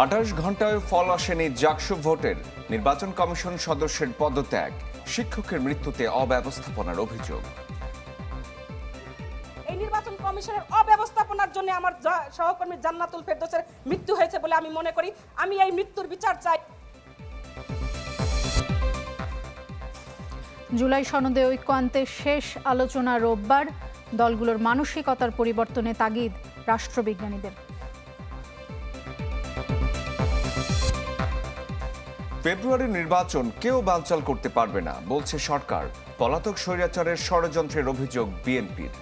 আঠাশ ঘন্টায় ফল আসেনি জাকসু ভোটের। নির্বাচন কমিশন সদস্যের পদত্যাগ শিক্ষকের মৃত্যুতে অব্যবস্থাপনার অভিযোগ। এই নির্বাচন কমিশনের অব্যবস্থাপনার জন্য আমার সহকর্মী জান্নাতুল ফেরদৌসের মৃত্যু হয়েছে বলে আমি মনে করি। আমি এই মৃত্যুর বিচার চাই। জুলাই সনদে ঐক্য আনতে শেষ আলোচনা রোববার। দলগুলোর মানসিকতার পরিবর্তনে তাগিদ রাষ্ট্রবিজ্ঞানীদের। ফেব্রুয়ারির নির্বাচন কেউ বানচাল করতে পারবে না বলছে সরকার। পলাতক স্বৈরাচারের ষড়যন্ত্রের অভিযোগ বিএনপির।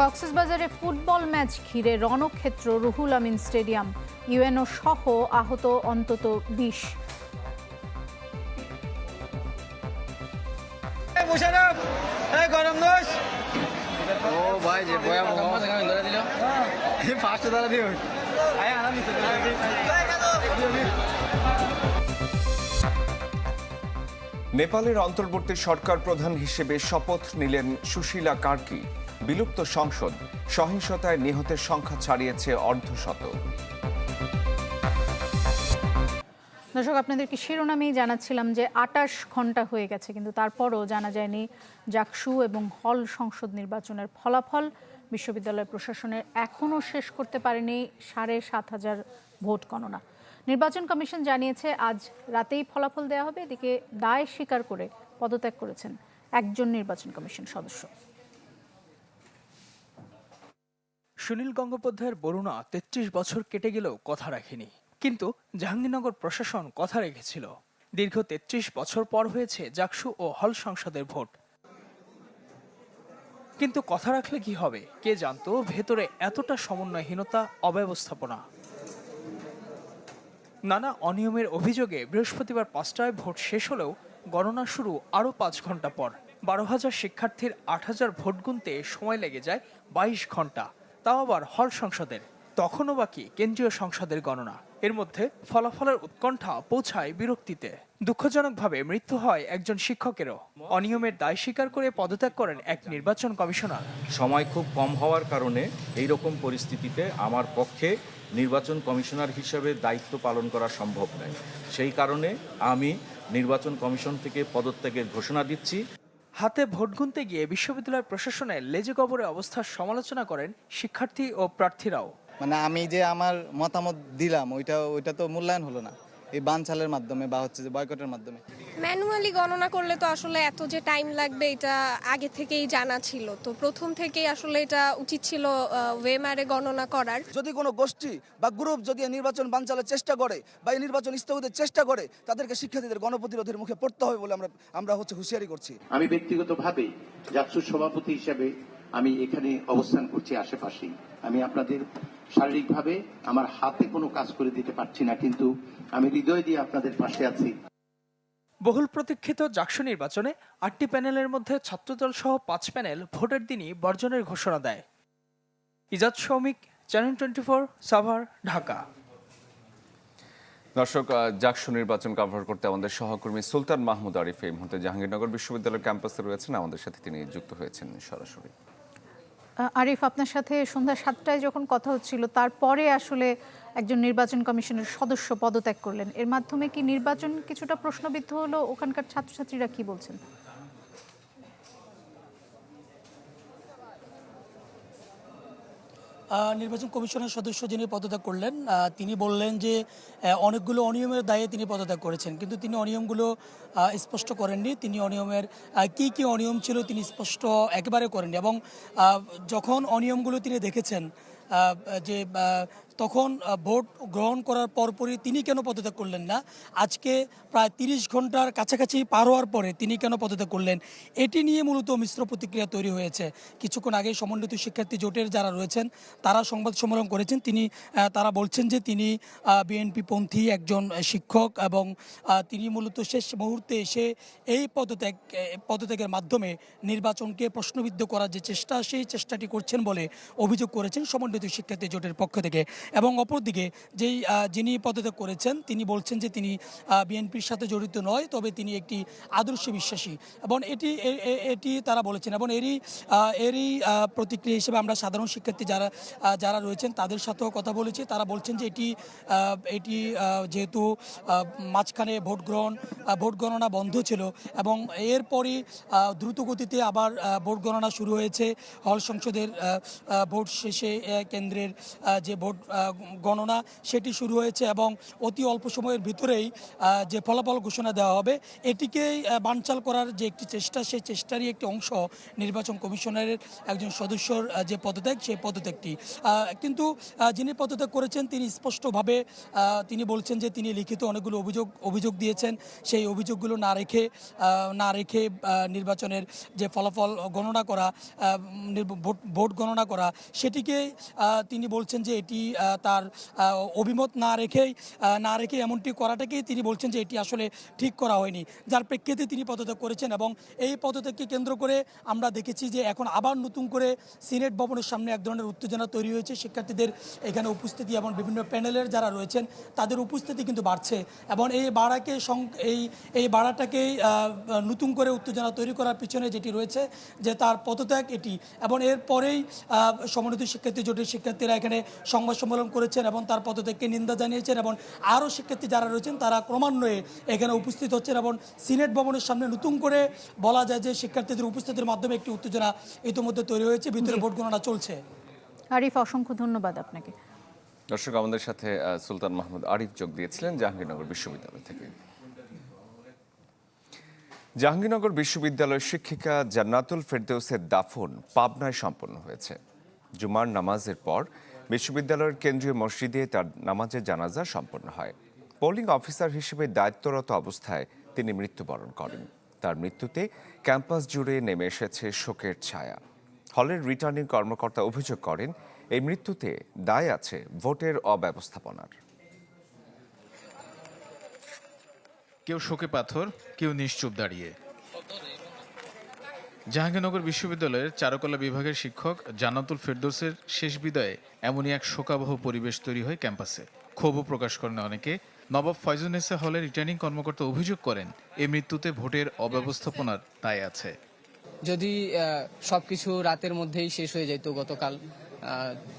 কক্সবাজারে ফুটবল ম্যাচ ঘিরে রণক্ষেত্র রুহুল আমিন স্টেডিয়াম। ইউএনও সহ আহত অন্তত বিশ। গরম দোষ। ও ভাই যে বয়া মোহাম্মদ এখানে ধরে দিল ফার্স্টে আয় আরাম নেপালের অন্তর্বর্তী সরকার প্রধান হিসেবে শপথ নিলেন সুশীলা কার্কি বিলুপ্ত সংসদ সহিংসতায় নিহতের সংখ্যা ছাড়িয়েছে অর্ধশত। দর্শক আপনাদেরকে শিরোনামেই জানাচ্ছিলাম যে আটাশ ঘণ্টা হয়ে গেছে কিন্তু তারপরও জানা যায়নি জাকসু এবং হল সংসদ নির্বাচনের ফলাফল। বিশ্ববিদ্যালয় প্রশাসনের এখনও শেষ করতে পারেনি সাড়ে সাত হাজার ভোট গণনা। নির্বাচন কমিশন জানিয়েছে, আজ রাতেই ফলাফল দেওয়া হবে, এদিকে দায় স্বীকার করে পদত্যাগ করেছেন একজন নির্বাচন কমিশন সদস্য। সুনীল গঙ্গোপাধ্যায়ের বরুণা তেত্রিশ বছর কেটে গেলেও কথা রাখেনি। কিন্তু জাহাঙ্গীরনগর প্রশাসন কথা রেখেছিল। দীর্ঘ তেত্রিশ বছর পর হয়েছে জাকসু ও হল সংসদের ভোট। কিন্তু কথা রাখলে কি হবে? কে জানতো? ভেতরে এতটা সমন্বয়হীনতা, অব্যবস্থাপনা। নানা অনিয়মের অভিযোগে বৃহস্পতিবার পাঁচটায় ভোট শেষ হলেও গণনা শুরু আরও পাঁচ ঘণ্টা পর। বারো হাজার শিক্ষার্থীর আট হাজার ভোট গুনতে সময় লেগে যায় বাইশ ঘণ্টা তাও আবার হল সংসদের। তখনও বাকি কেন্দ্রীয় সংসদের গণনা। এর মধ্যে ফলাফলের উৎকণ্ঠা পৌঁছায় বিরক্তিতে। দুঃখজনকভাবে মৃত্যু হয় একজন শিক্ষকেরও। অনিয়মের দায় স্বীকার করে পদত্যাগ করেন এক নির্বাচন কমিশনার। সময় খুব কম হওয়ার কারণে এই রকম পরিস্থিতিতে আমার পক্ষে নির্বাচন কমিশনার হিসেবে দায়িত্ব পালন করা সম্ভব নয়। সেই কারণে আমি নির্বাচন কমিশন থেকে পদত্যাগের ঘোষণা দিচ্ছি। হাতে ভোট গুনতে গিয়ে বিশ্ববিদ্যালয় প্রশাসনের লেজে গবরে অবস্থার সমালোচনা করেন শিক্ষার্থী ও প্রার্থীরাও। মানে আমি যে আমার মতামত দিলাম ওইটা ওইটা তো মূল্যায়ন হলো না। এই বানচালের মাধ্যমে বা হচ্ছে যে বয়কটের মাধ্যমে? ম্যানুয়ালি গণনা করলে তো আসলে এত যে টাইম লাগবে এটা আগে থেকেই জানা ছিল। তো প্রথম থেকেই আসলে এটা উচিত ছিল ওয়েমারে গণনা করার। যদি কোনো গোষ্ঠী বা গ্রুপ যদি এই নির্বাচন বানচালের চেষ্টা করে বা এই নির্বাচন স্থগিতের চেষ্টা করে তাদেরকে শিক্ষার্থীদের গণপ্রতিরোধের মুখে পড়তে হবে বলে আমরা আমরা হচ্ছে হুঁশিয়ারি করছি। আমি ব্যক্তিগতভাবে জাকসুর সভাপতি হিসেবে আমি এখানে অবস্থান করছি আশেপাশেই। আমি আপনাদের শারীরিকভাবে আমার হাতে কোনো কাজ করে দিতে পারছি না কিন্তু আমি হৃদয় দিয়ে আপনাদের পাশে আছি। বহুল প্রতীক্ষিত জাকসু নির্বাচনে আটটি প্যানেলের মধ্যে ছাত্রদল সহ পাঁচ প্যানেল ভোটের দিনই বর্জনের ঘোষণা দেয়। Izad Soumik channel twenty four Savar Dhaka. দর্শক জাকসু নির্বাচন কভার করতে আমাদের সহকর্মী সুলতান মাহমুদ আরিফ এই মুহূর্তে জাহাঙ্গীরনগর বিশ্ববিদ্যালয়ের ক্যাম্পাসে রয়েছেন। আমাদের সাথে তিনি যুক্ত হয়েছেন সরাসরি। আরিফ, আপনার সাথে সন্ধ্যা সাতটায় যখন কথা হচ্ছিল, তারপরে আসলে একজন নির্বাচন কমিশনের সদস্য পদত্যাগ করলেন। এর মাধ্যমে কি নির্বাচন কিছুটা প্রশ্নবিদ্ধ হলো? ওখানকার ছাত্রছাত্রীরা কি বলছেন? নির্বাচন কমিশনের সদস্য যিনি পদত্যাগ করলেন তিনি বললেন যে অনেকগুলো অনিয়মের দায়ে তিনি পদত্যাগ করেছেন, কিন্তু তিনি অনিয়মগুলো স্পষ্ট করেননি। তিনি অনিয়মের কি কি অনিয়ম ছিল তিনি স্পষ্ট একেবারে করেননি এবং যখন অনিয়মগুলো তিনি দেখেছেন যে তখন ভোট গ্রহণ করার পরপরই তিনি কেন পদত্যাগ করলেন না? আজকে প্রায় তিরিশ ঘণ্টার কাছাকাছি পার হওয়ার পরে তিনি কেন পদত্যাগ করলেন? এটি নিয়ে মূলত মিশ্র প্রতিক্রিয়া তৈরি হয়েছে। কিছুক্ষণ আগে সমন্বিত শিক্ষার্থী জোটের যারা রয়েছেন, তারা সংবাদ সম্মেলন করেছেন। তিনি তারা বলছেন যে তিনি বিএনপি পন্থী একজন শিক্ষক এবং তিনি মূলত শেষ মুহূর্তে এসে এই পদত্যাগ পদত্যাগের মাধ্যমে নির্বাচনকে প্রশ্নবিদ্ধ করার যে চেষ্টা, সেই চেষ্টাটি করছেন বলে অভিযোগ করেছেন সমন্বিত শিক্ষার্থী জোটের পক্ষ থেকে। এবং অপরদিকে যেই যিনি পদত্যাগ করেছেন তিনি বলছেন যে তিনি বিএনপির সাথে জড়িত নয় তবে তিনি একটি আদর্শ বিশ্বাসী। এবং এটি এটি তারা বলেছেন এবং এরই এরই প্রতিক্রিয়া হিসেবে আমরা সাধারণ শিক্ষার্থী যারা যারা রয়েছেন তাদের সাথেও কথা বলেছি। তারা বলছেন যে এটি এটি যেহেতু মাঝখানে ভোট গ্রহণ ভোট গণনা বন্ধ ছিল এবং এরপরই আহ, দ্রুত গতিতে আবার ভোট গণনা শুরু হয়েছে। হল সংসদের ভোট শেষে কেন্দ্রের যে ভোট গণনা সেটি শুরু হয়েছে এবং অতি অল্প সময়ের ভিতরেই যে ফলাফল ঘোষণা দেওয়া হবে এটিকেই আহ, বানচাল করার যে একটি চেষ্টা সেই চেষ্টারই একটি অংশ নির্বাচন কমিশনারের একজন সদস্যর যে পদত্যাগ সেই পদত্যাগটি। কিন্তু যিনি পদত্যাগ করেছেন তিনি স্পষ্টভাবে তিনি বলছেন যে তিনি লিখিত অনেকগুলো অভিযোগ অভিযোগ দিয়েছেন। সেই অভিযোগগুলো না রেখে না রেখে নির্বাচনের যে ফলাফল গণনা করা ভোট ভোট গণনা করা সেটিকে তিনি বলছেন যে এটি তার অভিমত না রেখেই না রেখে এমনটি করাটাকেই তিনি বলছেন যে এটি আসলে ঠিক করা হয়নি। যার প্রেক্ষিতে তিনি পদত্যাগ করেছেন এবং এই পদত্যাগকে কেন্দ্র করে আমরা দেখেছি যে এখন আবার নতুন করে সিনেট ভবনের সামনে এক ধরনের উত্তেজনা তৈরি হয়েছে। শিক্ষার্থীদের এখানে উপস্থিতি এবং বিভিন্ন প্যানেলের যারা রয়েছেন তাদের উপস্থিতি কিন্তু বাড়ছে এবং এই বাড়াকে এই এই বাড়াটাকেই আহ, নতুন করে উত্তেজনা তৈরি করার পিছনে যেটি রয়েছে যে তার পদত্যাগ এটি এবং এরপরেই সমন্বিত শিক্ষার্থী জোটের শিক্ষার্থীরা এখানে সংবাদ সম্মেলন করেছেন এবং তার পদত্যাগকে নিন্দা জানিয়েছেন এবং আরও শিক্ষার্থী যারা রয়েছেন তারা ক্রমান্বয়ে এখানে উপস্থিত হচ্ছেন এবং সিনেট ভবনের সামনে নতুন করে বলা যায় যে শিক্ষার্থীদের উপস্থিতির মাধ্যমে একটি উত্তেজনা ইতিমধ্যে তৈরি হয়েছে ভিতরে ভোট গণনা চলছে। আরিফ অসংখ্য ধন্যবাদ আপনাকে। দর্শক আমাদের সাথে সুলতান মাহমুদ আরিফ যোগ দিয়েছিলেন জাহাঙ্গীরনগর বিশ্ববিদ্যালয় থেকে। জাহাঙ্গীরনগর বিশ্ববিদ্যালয়ের শিক্ষিকা জান্নাতুল ফেরদৌসের দাফন পাবনায় সম্পন্ন হয়েছে। জুমার নামাজের পর বিশ্ববিদ্যালয়ের কেন্দ্রীয় মসজিদে তার নামাজের জানাজা সম্পন্ন হয়। পোলিং অফিসার হিসেবে দায়িত্বরত অবস্থায় তিনি মৃত্যুবরণ করেন। তার মৃত্যুতে ক্যাম্পাস জুড়ে নেমে এসেছে শোকের ছায়া। হলের রিটার্নিং কর্মকর্তা অভিযোগ করেন, এই মৃত্যুতে দায় আছে ভোটের অব্যবস্থাপনার। কেউ শোকে পাথর, কেউ নিশ্চুপ দাঁড়িয়ে। জাহাঙ্গীরনগর বিশ্ববিদ্যালয়ের চারুকলা বিভাগের শিক্ষক জান্নাতুল ফেরদৌসের শেষ বিদায়ে এমনই এক শোকাবহ পরিবেশ তৈরি হয় ক্যাম্পাসে। ক্ষোভও প্রকাশ করেন অনেকে। নবাব ফয়জুনেসা হলে রিটার্নিং কর্মকর্তা অভিযোগ করেন, এ মৃত্যুতে ভোটের অব্যবস্থাপনার দায় আছে। যদি সবকিছু রাতের মধ্যেই শেষ হয়ে যেত গতকাল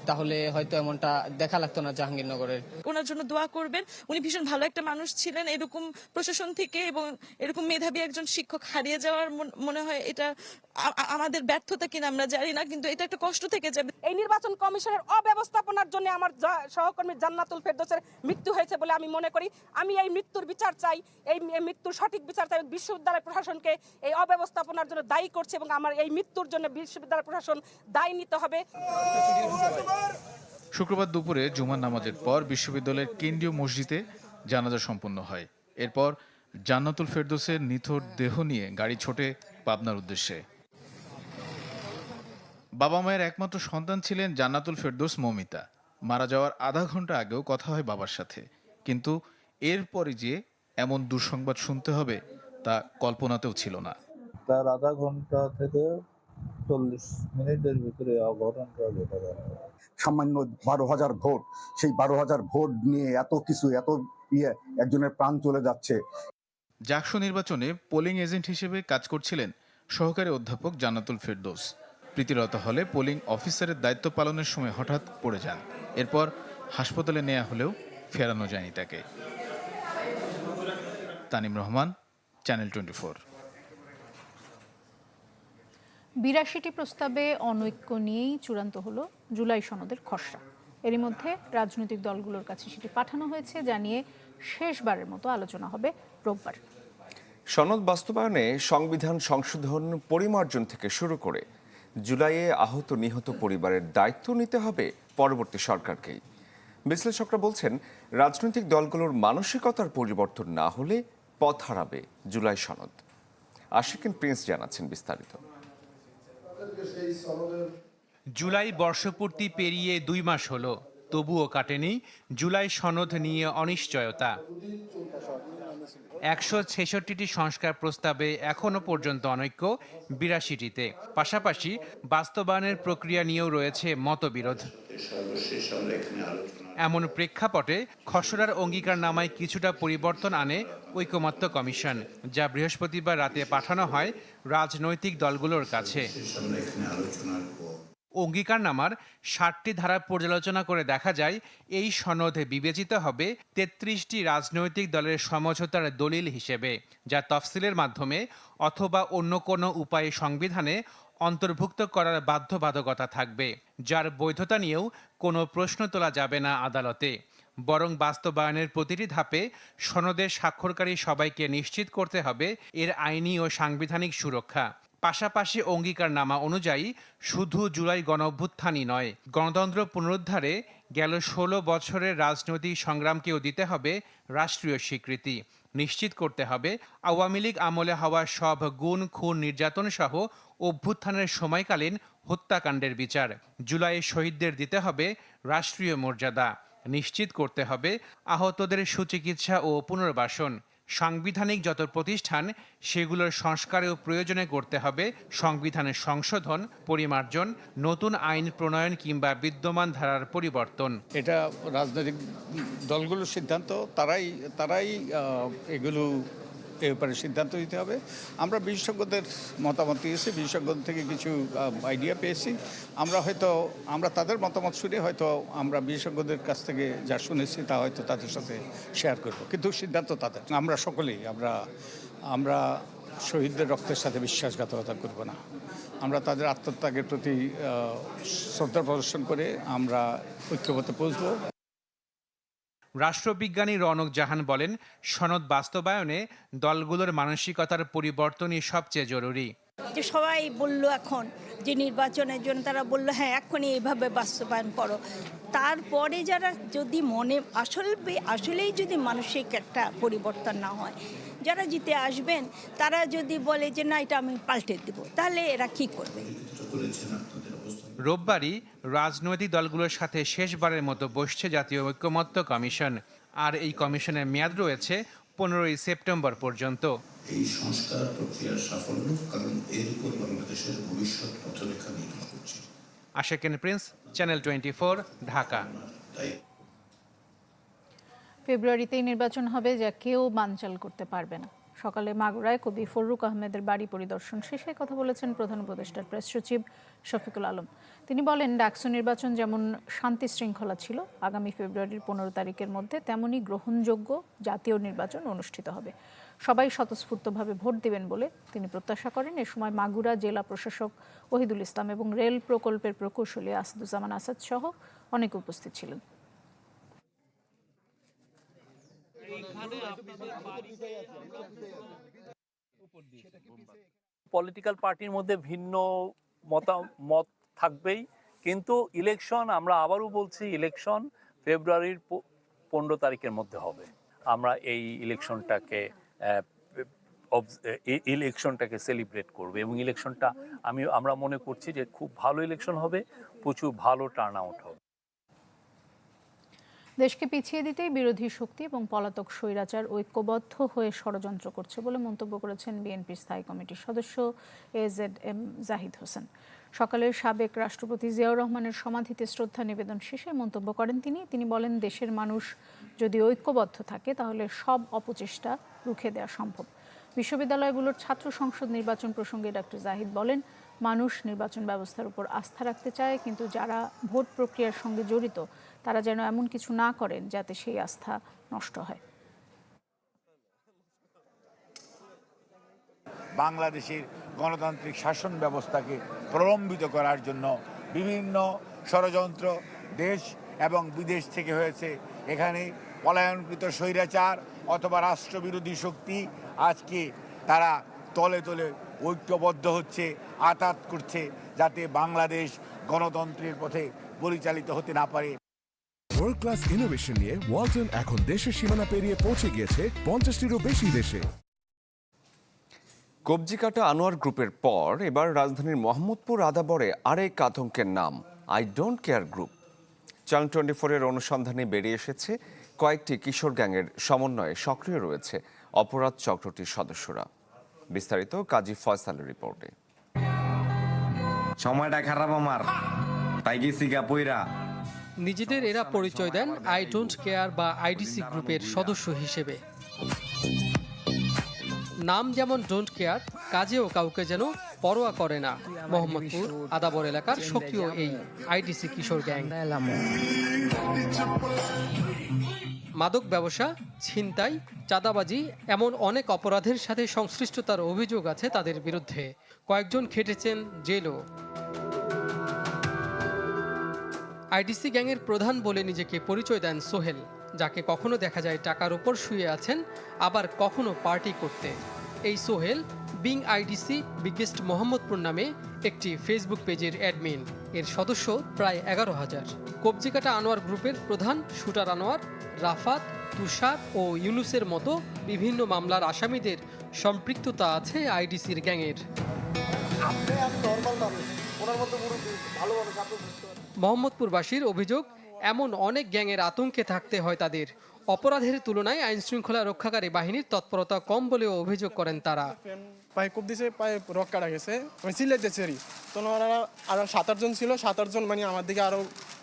তাহলে হয়তো এমনটা দেখা লাগতো না জাহাঙ্গীরনগরের। ওনার জন্য দোয়া করবেন। উনি ভীষণ ভালো একটা মানুষ ছিলেন। এরকম প্রশাসন থেকে এবং এরকম মেধাবী একজন শিক্ষক হারিয়ে যাওয়ার মনে হয় এটা আমাদের ব্যর্থতা কিনা আমরা জানি না কিন্তু এটা একটা কষ্ট থেকে যাবে। এই নির্বাচন কমিশনের অব্যবস্থাপনার জন্য আমার যা- সহকর্মী জান্নাতুল ফেরদৌসের মৃত্যু হয়েছে বলে আমি মনে করি। আমি এই মৃত্যুর বিচার চাই এই এই মৃত্যুর সঠিক বিচার চাই। বিশ্ববিদ্যালয় প্রশাসনকে এই অব্যবস্থাপনার জন্য দায়ী করছে এবং আমার এই মৃত্যুর জন্য বিশ্ববিদ্যালয় প্রশাসন দায়ী নিতে হবে। শুক্রবার দুপুরে জুমার নামাজের পর বিশ্ববিদ্যালয়ের কেন্দ্রীয় মসজিদে জানাজা সম্পন্ন হয়। এরপর জান্নাতুল ফেরদৌসের নিথর দেহ নিয়ে গাড়ি ছোটে পাবনার উদ্দেশ্যে। বাবা মায়ের একমাত্র সন্তান ছিলেন জান্নাতুল ফেরদৌস মৌমিতা। মারা যাওয়ার আধা ঘণ্টা আগেও কথা হয় বাবার সাথে। কিন্তু এরপরে যে এমন দুঃসংবাদ শুনতে হবে তা কল্পনাতেও ছিল না। তার আধা ঘণ্টা থেকে চল্লিশ মিনিটের ভিতরে অঘটনটা ঘটে গেল সামান্য বারো হাজার ভোট সেই বারো হাজার ভোট নিয়ে এত কিছু এত ইয়ে একজনের প্রাণ চলে যাচ্ছে। জাকসু নির্বাচনে পোলিং এজেন্ট হিসেবে কাজ করছিলেন সহকারী অধ্যাপক জান্নাতুল ফেরদৌস। প্রীতিরতা হলে পোলিং অফিসারের দায়িত্ব পালনের সময় হঠাৎ পড়ে যান। এরপর হাসপাতালে নেওয়া হলেও ফেরানো যায়নি তাকে। Tanim Rahman channel twenty four বিরাশিটি প্রস্তাবে অনৈক্য নিয়েই চূড়ান্ত হলো জুলাই সনদের খসড়া। এরই মধ্যে রাজনৈতিক দলগুলোর কাছে সেটি পাঠানো হয়েছে, জানিয়ে শেষবারের মতো আলোচনা হবে রোববার। সনদ বাস্তবায়নে সংবিধান সংশোধন পরিমার্জন থেকে শুরু করে জুলাইয়ে আহত নিহত পরিবারের দায়িত্ব নিতে হবে পরবর্তী সরকারকেই। বিশ্লেষকরা বলছেন, রাজনৈতিক দলগুলোর মানসিকতার পরিবর্তন না হলে পথ হারাবে জুলাই সনদ। আশিকিন প্রিন্স জানাচ্ছেন বিস্তারিত। জুলাই বর্ষপূর্তি পেরিয়ে দুই মাস হলো তবুও কাটেনি জুলাই সনদ নিয়ে অনিশ্চয়তা। একশো ছেষট্টিটি সংস্কার প্রস্তাবে এখনও পর্যন্ত অনৈক্য বিরাশিটিতে। পাশাপাশি বাস্তবায়নের প্রক্রিয়া নিয়েও রয়েছে মতবিরোধ। এমন প্রেক্ষাপটে খসড়ার অঙ্গীকার নামায় কিছুটা পরিবর্তন আনে ঐকমত্য কমিশন, যা বৃহস্পতিবার রাতে পাঠানো হয় রাজনৈতিক দলগুলোর কাছে। অঙ্গীকারনামার ষাটটি ধারা পর্যালোচনা করে দেখা যায়, এই সনদে বিবেচিত হবে তেত্রিশটি রাজনৈতিক দলের সমঝোতার দলিল হিসেবে, যা তফসিলের মাধ্যমে অথবা অন্য কোনো উপায়ে সংবিধানে অন্তর্ভুক্ত করার বাধ্যবাধকতা থাকবে, যার বৈধতা নিয়েও কোনো প্রশ্ন তোলা যাবে না আদালতে। বরং বাস্তবায়নের প্রতিটি ধাপে সনদে স্বাক্ষরকারী সবাইকে নিশ্চিত করতে হবে এর আইনি ও সাংবিধানিক সুরক্ষা। পাশাপাশি অঙ্গীকারনামা অনুযায়ী শুধু জুলাই গণঅভ্যুত্থানই নয়, গণতন্ত্র পুনরুদ্ধারে গেল ষোলো বছরের রাজনৈতিক সংগ্রামকেও দিতে হবে রাষ্ট্রীয় স্বীকৃতি। নিশ্চিত করতে হবে। আওয়ামী লীগ আমলে হওয়া সব গুণ, খুন, নির্যাতন সহ অভ্যুত্থানের সময়কালীন হত্যাকাণ্ডের বিচার। জুলাই শহীদদের দিতে হবে রাষ্ট্রীয় মর্যাদা। নিশ্চিত করতে হবে আহতদের সুচিকিৎসা ও পুনর্বাসন। সাংবিধানিক যত প্রতিষ্ঠান, সেগুলোর সংস্কার ও প্রয়োজনে করতে হবে সংবিধানের সংশোধন, পরিমার্জন, নতুন আইন প্রণয়ন কিংবা বিদ্যমান ধারার পরিবর্তন। এটা রাজনৈতিক দলগুলোর সিদ্ধান্ত, তারাই তারাই এগুলো এ ব্যাপারে সিদ্ধান্ত দিতে হবে। আমরা বিশেষজ্ঞদের মতামত দিয়েছি, বিশেষজ্ঞদের থেকে কিছু আইডিয়া পেয়েছি। আমরা হয়তো, আমরা তাদের মতামত শুনে হয়তো আমরা বিশেষজ্ঞদের কাছ থেকে যা শুনেছি তা হয়তো তাদের সাথে শেয়ার করব। কিন্তু সিদ্ধান্ত তাদের, আমরা সকলেই, আমরা আমরা শহীদদের রক্তের সাথে বিশ্বাসঘাতকতা করব না। আমরা তাদের আত্মত্যাগের প্রতি শ্রদ্ধা প্রদর্শন করে আমরা ঐক্যবদ্ধ পৌঁছবো। রাষ্ট্রবিজ্ঞানী রনক জাহান বলেন সনদ বাস্তবায়নে দলগুলোর মানসিকতার পরিবর্তনই সবচেয়ে জরুরি। যে সবাই বলল এখন যে নির্বাচনের জন্য তারা বলল হ্যাঁ এখনই এইভাবে বাস্তবায়ন করো। তারপরে যারা যদি মনে আসলে আসলেই যদি মানসিক একটা পরিবর্তন না হয় যারা জিতে আসবেন তারা যদি বলে যে না এটা আমি পাল্টে দেবো তাহলে এরা কি করবে? রোববারই রাজনৈতিক দলগুলোর সাথে শেষবারের মতো বসছে জাতীয় ঐক্যমত্য কমিশন। আর এই কমিশনের মেয়াদ রয়েছে পনেরোই সেপ্টেম্বর পর্যন্ত। এই সংস্কার প্রক্রিয়ার সাফল্য কারণ এর উপর বাংলাদেশের ভবিষ্যৎ পথরেখা নির্ভর করছে। Asheken prince channel twenty four Dhaka. ফেব্রুয়ারিতেই নির্বাচন হবে যা কেউ বানচাল করতে পারবে না। সকালে মাগুরায় কবি ফররুক আহমেদের বাড়ি পরিদর্শন শেষে কথা বলেছেন প্রধান উপদেষ্টার প্রেস সচিব শফিকুল আলম। তিনি বলেন, ডাকসু নির্বাচন যেমন শান্তি শৃঙ্খলা ছিল, আগামী ফেব্রুয়ারির পনেরো তারিখের মধ্যে তেমনই গ্রহণযোগ্য জাতীয় নির্বাচন অনুষ্ঠিত হবে। সবাই স্বতঃস্ফূর্তভাবে ভোট দেবেন বলে তিনি প্রত্যাশা করেন। এ সময় মাগুরা জেলা প্রশাসক ওহিদুল ইসলাম এবং রেল প্রকল্পের প্রকৌশলী আসাদুজ্জামান আসাদ সহ অনেকে উপস্থিত ছিলেন। পলিটিক্যাল পার্টির মধ্যে ভিন্ন মতামত থাকবেই কিন্তু ইলেকশন আমরা আবারও বলছি ইলেকশন ফেব্রুয়ারির পনেরো তারিখের মধ্যে হবে। আমরা এই ইলেকশনটাকে ইলেকশনটাকে সেলিব্রেট করবে এবং ইলেকশনটা আমি আমরা মনে করছি যে খুব ভালো ইলেকশন হবে প্রচুর ভালো টার্ন আউট হবে। দেশকে পিছিয়ে দিতেই বিরোধী শক্তি এবং পলাতক স্বৈরাচার ঐক্যবদ্ধ হয়ে ষড়যন্ত্র করছে বলে মন্তব্য করেছেন বিএনপির স্থায়ী কমিটির সদস্য এজেড এম জাহিদ হোসেন। সকালের সাবেক রাষ্ট্রপতি জিয়াউর রহমানের সমাধিতে শ্রদ্ধা নিবেদন শেষে মন্তব্য করেন তিনি। তিনি বলেন, দেশের মানুষ যদি ঐক্যবদ্ধ থাকে, তাহলে সব অপচেষ্টা রুখে দেওয়া সম্ভব। বিশ্ববিদ্যালয়গুলোর ছাত্র সংসদ নির্বাচন প্রসঙ্গে ডক্টর জাহিদ বলেন মানুষ নির্বাচন ব্যবস্থার উপর আস্থা রাখতে চায়, কিন্তু যারা ভোট প্রক্রিয়ার সঙ্গে জড়িত, তারা যেন এমন কিছু না করেন যাতে সেই আস্থা নষ্ট হয়। বাংলাদেশের গণতান্ত্রিক শাসন ব্যবস্থাকে প্রলম্বিত করার জন্য বিভিন্ন ষড়যন্ত্র দেশ এবং বিদেশ থেকে হয়েছে। এখানে পলায়নকৃত স্বৈরাচার অথবা রাষ্ট্রবিরোধী শক্তি আজকে তারা তলে তলে ঐক্যবদ্ধ হচ্ছে আতাত করছে যাতে বাংলাদেশ গণতন্ত্রের পথে পরিচালিত হতে না পারে। ওয়ার্ল্ড ক্লাস ইনোভেশন নিয়ে ওয়ালটন এখন দেশের সীমানা পেরিয়ে পৌঁছে গিয়েছে পঞ্চাশটিরও বেশি দেশে। কবজি কাটা আনোয়ার গ্রুপের পর এবার রাজধানীর মোহাম্মদপুর আদাবরে আরেক আতঙ্কের নাম I don't care group channel twenty ফোরের অনুসন্ধানে বেরিয়ে এসেছে কয়েকটি কিশোর গ্যাংয়ের সমন্বয়ে সক্রিয় রয়েছে অপরাধ চক্রটির সদস্যরা। বিস্তারিত কাজী ফয়সালের রিপোর্টে। সময়টা খারাপ আমার। তাই গেছি গা পইরা। নিজেদের এরা পরিচয় দেন আই ডোন্ট কেয়ার বা আইডিসি গ্রুপের সদস্য হিসেবে। নাম যেমন ডোন্ট কেয়ার কাজেও কাউকে যেন পরোয়া করে না। মোহাম্মদপুর আদাবর এলাকার সক্রিয় এই আইডিসি কিশোর গ্যাং। মাদক ব্যবসা, ছিনতাই, চাঁদাবাজি এমন অনেক অপরাধের সাথে সংশ্লিষ্টতার অভিযোগ আছে তাদের বিরুদ্ধে। কয়েকজন খেটেছেন জেলও। আইডিসি গ্যাংয়ের প্রধান বলে নিজেকে পরিচয় দেন সোহেল, যাকে কখনো দেখা যায় টাকার উপর শুয়ে আছেন, আবার কখনো পার্টি করতে। এই Sohel being IDC biggest Mohammadpur নামে একটি ফেসবুক পেজের অ্যাডমিন এর সদস্য প্রায় এগারো হাজার। কবজিকাটা আনোয়ার গ্রুপের প্রধান শুটার আনোয়ার রাফাত তুষার ও ইউনুসের মতো বিভিন্ন মামলার আসামিদের সম্পৃক্ততা আছে আইডিসির গ্যাংয়ের। মোহাম্মদপুরবাসীর অভিযোগ এমন অনেক গ্যাংয়ের আতঙ্কে থাকতে হয় তাদের। অপরাধের তুলনায় আইন শৃঙ্খলা রক্ষাকারী বাহিনীর তৎপরতা কম বলেও অভিযোগ করেন তারা। পায়ে কুপ দিছে পায়ে রক কাটা গেছে। আমি সিলেটেছি তো ওনারা আরও সাত আটজন ছিল সাত আটজন মানে আমার দিকে আরও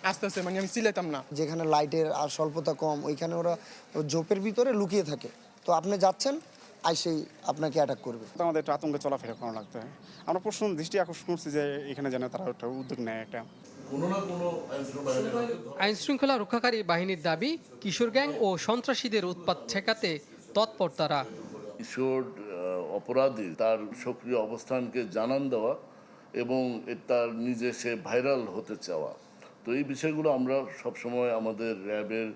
আস্তে আস্তে মানে আমি সিলেতাম না। যেখানে লাইটের আর স্বল্পতা কম ওইখানে ওরা জোপের ভিতরে লুকিয়ে থাকে। তো আপনি যাচ্ছেন আইসেই আপনাকে অ্যাটাক করবে। তো আমাদের একটু আতঙ্কে চলাফেরা করা লাগতে হয়। আমরা প্রশ্ন দৃষ্টি আকর্ষণ করছি যে এখানে যেন তারা একটা উদ্যোগ নেয় একটা। আইন শৃঙ্খলা রক্ষাকারী বাহিনীর দাবি। কিশোর গ্যাং ও সন্ত্রাসীদের উৎপাত ঠেকাতে তৎপর তারা। কিশোর অপরাধী তার সক্রিয় অবস্থানকে জানান দেওয়া এবং তার নিজে সে ভাইরাল হতে চাওয়া। তো এই বিষয়গুলো আমরা সবসময় আমাদের র্যাবের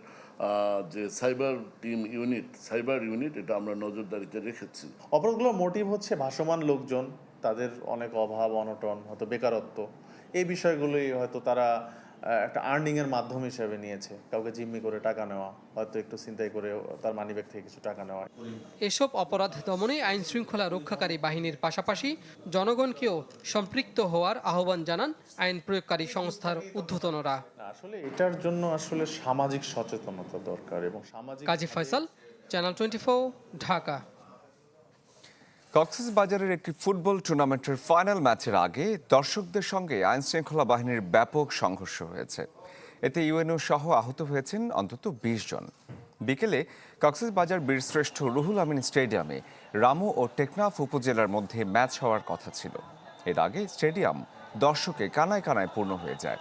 যে cyber team unit cyber unit এটা আমরা নজরদারিতে রেখেছি। অপরাধগুলোর মোটিভ হচ্ছে ভাসমান লোকজন তাদের অনেক অভাব অনটন হয়তো বেকারত্ব। এই বিষয়গুলোই হয়তো তারা একটা আর্নিংয়ের মাধ্যম হিসেবে নিয়েছে। কাউকে জিম্মি করে টাকা নেওয়া হয়তো একটু চিন্তাই করে তার মানিব্যাগ থেকে কিছু টাকা নেওয়া। এসব অপরাধ দমনে আইন শৃঙ্খলা রক্ষাকারী বাহিনীর পাশাপাশি জনগণকেও সম্পৃক্ত হওয়ার আহ্বান জানান আইন প্রয়োগকারী সংস্থার ঊর্ধ্বতনরা। আসলে এটার জন্য আসলে সামাজিক সচেতনতা দরকার এবং সামাজিক কাজী ফয়সাল চ্যানেল টোয়েন্টি ঢাকা। কক্সবাজারের একটি ফুটবল টুর্নামেন্টের ফাইনাল ম্যাচের আগে দর্শকদের সঙ্গে আইন শৃঙ্খলা বাহিনীর ব্যাপক সংঘর্ষ হয়েছে। এতে ইউএনও সহ আহত হয়েছেন অন্তত বিশ জন। বিকেলে কক্সবাজার বীরশ্রেষ্ঠ রুহুল আমিন স্টেডিয়ামে রামু ও টেকনাফ উপজেলার মধ্যে ম্যাচ হওয়ার কথা ছিল। এর আগে স্টেডিয়াম দর্শকে কানায় কানায় পূর্ণ হয়ে যায়।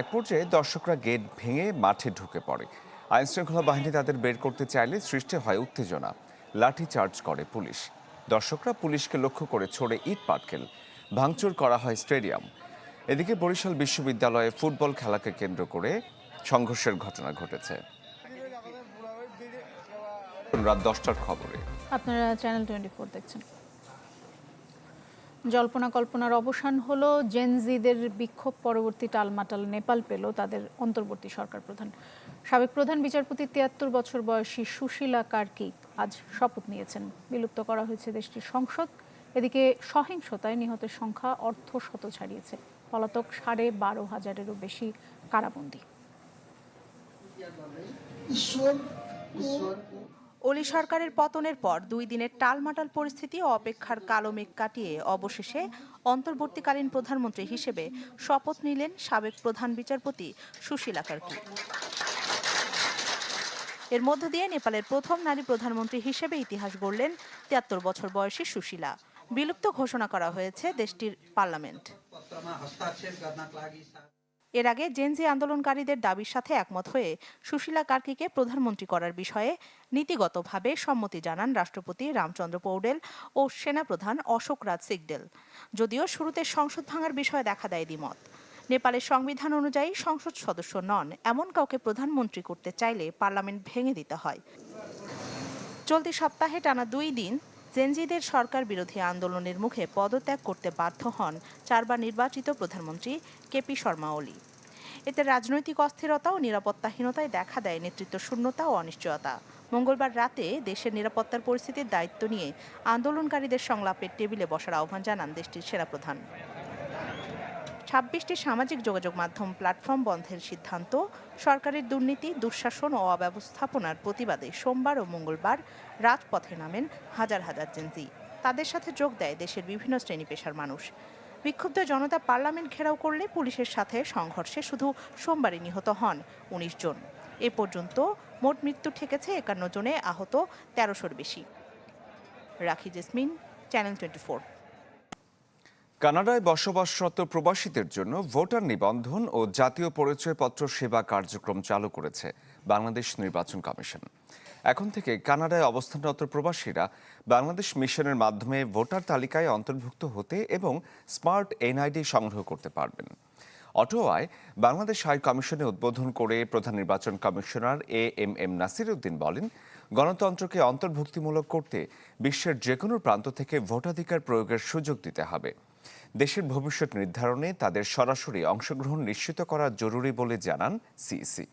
এক পর্যায়ে দর্শকরা গেট ভেঙে মাঠে ঢুকে পড়ে। আইন শৃঙ্খলা বাহিনী তাদের বের করতে চাইলে সৃষ্টি হয় উত্তেজনা। লাঠি চার্জ করে পুলিশ। দর্শকরা পুলিশকে লক্ষ্য করে ছড়ে ইট পাটকেল। ভাঙচুর করা হয় স্টেডিয়াম। এদিকে বরিশাল বিশ্ববিদ্যালয়ে ফুটবল খেলাকে কেন্দ্র করে সংঘর্ষের ঘটনা ঘটেছে। রাত দশটার খবরে। আপনারা চ্যানেল টোয়েন্টি ফোর দেখছেন। জল্পনা কল্পনার অবসান হলো জেনজিদের বিক্ষোভ পরবর্তী টালমাটাল নেপাল পেল তাদের অন্তর্বর্তী সরকার প্রধান। সাবেক প্রধান বিচারপতি তিয়াত্তর বছর বয়সী সুশীলা কার্কি আজ শপথ নিয়েছেন। বিলুপ্ত করা হয়েছে দেশটির সংসদ। এদিকে সহিংসতায় নিহতের সংখ্যা অর্ধ শত ছাড়িয়েছে। পলাতক সাড়ে বারো হাজারেরও বেশি কারাবন্দী। অলি সরকারের পতনের পর দুই দিনের টালমাটাল পরিস্থিতি ও অপেক্ষার কালো মেঘ কাটিয়ে অবশেষে অন্তর্বর্তীকালীন প্রধানমন্ত্রী হিসেবে শপথ নিলেন সাবেক প্রধান বিচারপতি সুশীলা কার্কি। এর মধ্য দিয়ে নেপালের প্রথম নারী প্রধানমন্ত্রী হিসেবে ইতিহাস গড়লেন তিয়াত্তর বছর বয়সী সুশীলা। বিলুপ্ত ঘোষণা করা হয়েছে দেশটির পার্লামেন্ট। এর আগে জেনজি আন্দোলনকারীদের দাবির সাথে একমত হয়ে সুশীলা কার্কিকে প্রধানমন্ত্রী করার বিষয়ে নীতিগতভাবে সম্মতি জানান রাষ্ট্রপতি রামচন্দ্র পৌডেল ও সেনাপ্রধান অশোক রাজ সিগডেল। যদিও শুরুতে সংসদ ভাঙার বিষয়ে দেখা দেয় দ্বিমত নেপালের সংবিধান অনুযায়ী সংসদ সদস্য নন, এমন কাউকে প্রধানমন্ত্রী করতে চাইলে পার্লামেন্ট ভেঙে দিতে হয়। চলতি সপ্তাহে টানা দুই দিন জেনজিদের সরকার বিরোধী আন্দোলনের মুখে পদত্যাগ করতে বাধ্য হন চারবার নির্বাচিত প্রধানমন্ত্রী কেপি শর্মা ওলি। এতে রাজনৈতিক অস্থিরতা ও নিরাপত্তাহীনতায় দেখা দেয় নেতৃত্ব শূন্যতা ও অনিশ্চয়তা। মঙ্গলবার রাতে দেশের নিরাপত্তার পরিস্থিতির দায়িত্ব নিয়ে আন্দোলনকারীদের সংলাপের টেবিলে বসার আহ্বান জানান দেশটির সেনাপ্রধান। ছাব্বিশটি সামাজিক যোগাযোগ মাধ্যম প্ল্যাটফর্ম বন্ধের সিদ্ধান্ত, সরকারের দুর্নীতি, দুঃশাসন ও অব্যবস্থাপনার প্রতিবাদে সোমবার ও মঙ্গলবার রাজপথে নামেন হাজার হাজার জেনজি তাদের সাথে যোগ দেয় দেশের বিভিন্ন শ্রেণি পেশার মানুষ। বিক্ষুব্ধ জনতা পার্লামেন্ট ঘেরাও করলে পুলিশের সাথে সংঘর্ষে শুধু সোমবারই নিহত হন উনিশ জন। এ পর্যন্ত মোট মৃত্যু ঠেকেছে একান্ন জনে, আহত তেরোশোর বেশি। রাখি জেসমিন, চ্যানেল টোয়েন্টি কানাডায় বসবাসরত প্রবাসীদের জন্য ভোটার নিবন্ধন ও জাতীয় পরিচয়পত্র সেবা কার্যক্রম চালু করেছে বাংলাদেশ নির্বাচন কমিশন। এখন থেকে কানাডায় অবস্থানরত প্রবাসীরা বাংলাদেশ মিশনের মাধ্যমে ভোটার তালিকায় অন্তর্ভুক্ত হতে এবং স্মার্ট এনআইডি সংগ্রহ করতে পারবেন। অটোয়ায় বাংলাদেশ হাই কমিশনে উদ্বোধন করে প্রধান নির্বাচন commissioner A M M Nasir Uddin বলেন, গণতন্ত্রকে অন্তর্ভুক্তিমূলক করতে বিশ্বের যে কোনো প্রান্ত থেকে ভোটাধিকার প্রয়োগের সুযোগ দিতে হবে। দেশের ভবিষ্যৎ নির্ধারণে তাদের সরাসরি অংশগ্রহণ নিশ্চিত করা জরুরি বলে জানান সিইসি।